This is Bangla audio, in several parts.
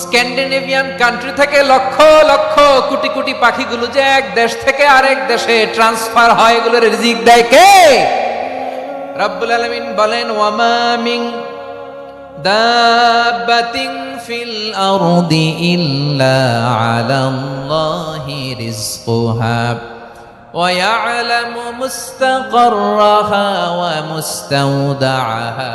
স্ক্যান্ডিনেভিয়ান কান্ট্রি থেকে লক্ষ লক্ষ কোটি কোটি পাখিগুলো যে এক দেশ থেকে আরেক দেশে ট্রান্সফার হয় এগুলোর রিজিক দেয় কে রব্বুল আলামিন বলেন ওয়ামা মিন দাব্বাতিন ফিল আরদি ইল্লা আলাল্লাহি রিজকুহা ويعلم مستقرها ومستودعها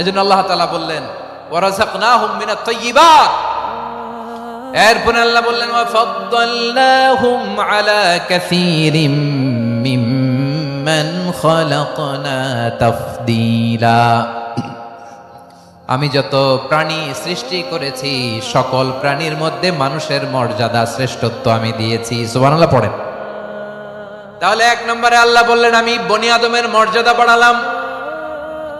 এজন্য আল্লাহ তাআলা বললেন, ওয়ারাযাকনাহুম মিনাত তাইয়্যিবাত এরপরে আল্লাহ বললেন, ওয়াফাদ্দালনাহুম আলা কাসীরিম মিম্মান খালাকনা তাফদীলা। আমি যত প্রাণী সৃষ্টি করেছি, সকল প্রাণীর মধ্যে মানুষের মর্যাদা শ্রেষ্ঠত্ব আমি দিয়েছি। সুবহানাল্লাহ, পড়েন। তাহলে এক নম্বরে আল্লাহ বললেন, আমি বনি আদমের মর্যাদা বাড়ালাম।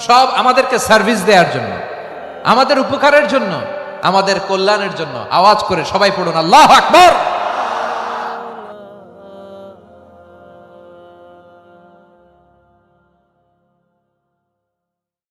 সব আমাদেরকে সার্ভিস দেওয়ার জন্য, আমাদের উপকারের জন্য, আমাদের কল্যাণের জন্য আওয়াজ করে সবাই পড়ুন, আল্লাহ আকবর।